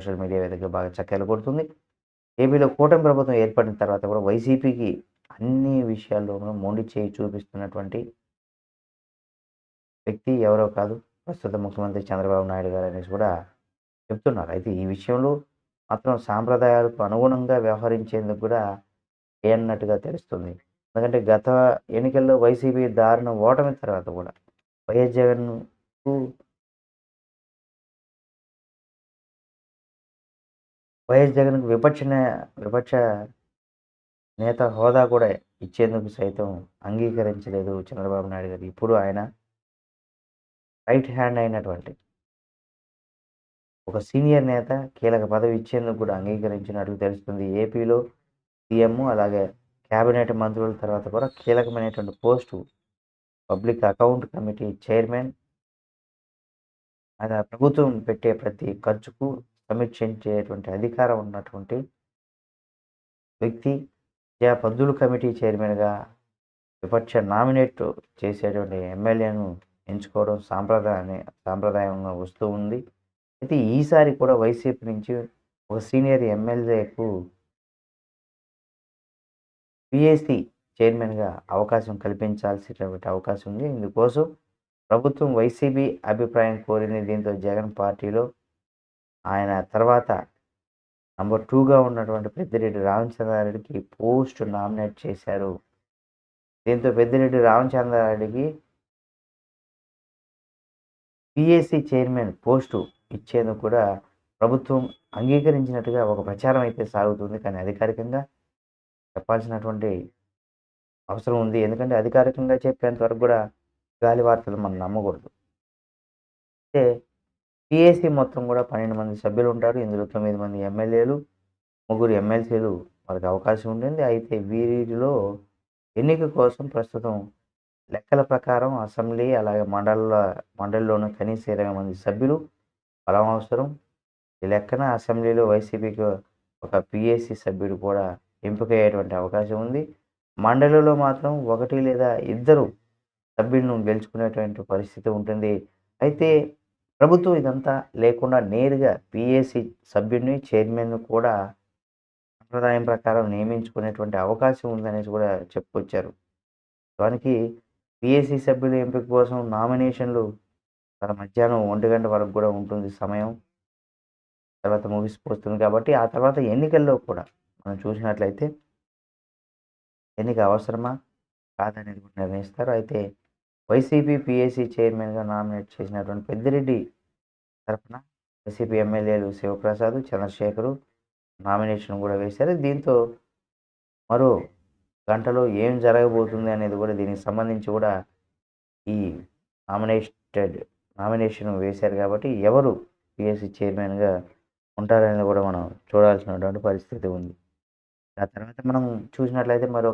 Social media వేదికగా బాగా చక్కెలు కొడుతుంది. ఏపీలో కూటమి ప్రభుత్వం ఏర్పడిన తర్వాత కూడా వైసీపీకి అన్ని విషయాల్లోనూ మొండి చేయి చూపిస్తున్నటువంటి వ్యక్తి ఎవరో కాదు. ప్రస్తుత ముఖ్యమంత్రి చంద్రబాబు నాయుడు గారు అనేసి కూడా చెప్తున్నారు. అయితే ఈ విషయంలో మాత్రం సాంప్రదాయాలకు అనుగుణంగా వ్యవహరించేందుకు కూడా అన్నట్టుగా తెలుస్తుంది. ఎందుకంటే గత ఎన్నికల్లో వైసీపీ దారుణ ఓటమి తర్వాత కూడా వైఎస్ జగన్‌కు వైఎస్ జగన్‌కు విపక్ష విపక్ష నేత హోదా కూడా ఇచ్చేందుకు సైతం అంగీకరించలేదు చంద్రబాబు నాయుడు గారు. ఇప్పుడు ఆయన రైట్ హ్యాండ్ అయినటువంటి ఒక సీనియర్ నేత కీలక పదవి ఇచ్చేందుకు కూడా అంగీకరించినట్లు తెలుస్తుంది. ఏపీలో సీఎం అలాగే కేబినెట్ మంత్రుల తర్వాత కూడా కీలకమైనటువంటి post public account committee chairman అలా ప్రభుత్వం పెట్టే ప్రతి ఖర్చుకు సమీక్షించేటువంటి అధికారం ఉన్నటువంటి వ్యక్తి. ప్రజా పద్దుల కమిటీ చైర్మన్‌గా విపక్ష నామినేట్ చేసేటువంటి ఎమ్మెల్యేను ఎంచుకోవడం సాంప్రదాయాన్ని సాంప్రదాయంగా వస్తూ ఉంది. అయితే ఈసారి కూడా వైసీపీ నుంచి ఒక సీనియర్ ఎమ్మెల్యేకు పిఎస్సి చైర్మన్‌గా అవకాశం కల్పించాల్సినటువంటి అవకాశం ఉంది. ఇందుకోసం ప్రభుత్వం వైసీపీ అభిప్రాయం కోరింది. దీంతో జగన్ పార్టీలో ఆయన తర్వాత నంబర్ టూగా ఉన్నటువంటి పెద్దిరెడ్డి రామచంద్రారెడ్డికి పోస్ట్ నామినేట్ చేశారు. దీంతో పెద్దిరెడ్డి రామచంద్రారెడ్డికి పిఎస్సి చైర్మన్ పోస్టు ఇచ్చేందుకు కూడా ప్రభుత్వం అంగీకరించినట్టుగా ఒక ప్రచారం అయితే సాగుతుంది. కానీ అధికారికంగా చెప్పాల్సినటువంటి అవసరం ఉంది. ఎందుకంటే అధికారికంగా చెప్పేంత వరకు కూడా గాలి వార్తలు మనం నమ్మకూడదు. అయితే పిఎస్సి మొత్తం కూడా 12 మంది సభ్యులు ఉంటారు. ఇందులో తొమ్మిది మంది ఎమ్మెల్యేలు, ముగ్గురు ఎమ్మెల్సీలు వారికి అవకాశం ఉంటుంది. అయితే వీరిలో ఎన్నిక కోసం ప్రస్తుతం లెక్కల ప్రకారం అసెంబ్లీ అలాగే మండల మండలిలోని కనీస ఇరవై మంది సభ్యులు బలం అవసరం. ఈ లెక్కన అసెంబ్లీలో వైసీపీకి ఒక పిఎస్సి సభ్యుడు కూడా ఎంపికయ్యేటువంటి అవకాశం ఉంది. మండలిలో మాత్రం ఒకటి లేదా ఇద్దరు సభ్యులను గెలుచుకునేటువంటి పరిస్థితి ఉంటుంది. అయితే ప్రభుత్వం ఇదంతా లేకుండా నేరుగా పిఎస్సీ సభ్యుడిని, చైర్మన్ కూడా సంప్రదాయం ప్రకారం నియమించుకునేటువంటి అవకాశం ఉందనేసి కూడా చెప్పుకొచ్చారు. దానికి పిఎస్సీ సభ్యుల ఎంపిక కోసం నామినేషన్లు తన మధ్యాహ్నం ఒంటి గంట వరకు కూడా ఉంటుంది సమయం. తర్వాత ముగిసిపోతుంది కాబట్టి ఆ తర్వాత ఎన్నికల్లో కూడా మనం చూసినట్లయితే ఎన్నిక అవసరమా? కాదనేది కూడా నిర్ణయిస్తారు. అయితే వైసీపీ పిఎస్సీ చైర్మన్‌గా నామినేట్ చేసినటువంటి పెద్దిరెడ్డి తరఫున వైసీపీ ఎమ్మెల్యేలు శివప్రసాద్, చంద్రశేఖరు నామినేషన్ కూడా వేశారు. దీంతో మరో గంటలో ఏం జరగబోతుంది అనేది కూడా దీనికి సంబంధించి కూడా ఈ నామినేటెడ్ నామినేషన్ వేశారు కాబట్టి ఎవరు పిఎస్సీ చైర్మన్‌గా ఉంటారనేది కూడా మనం చూడాల్సినటువంటి పరిస్థితి ఉంది. ఆ తర్వాత మనం చూసినట్లయితే మరో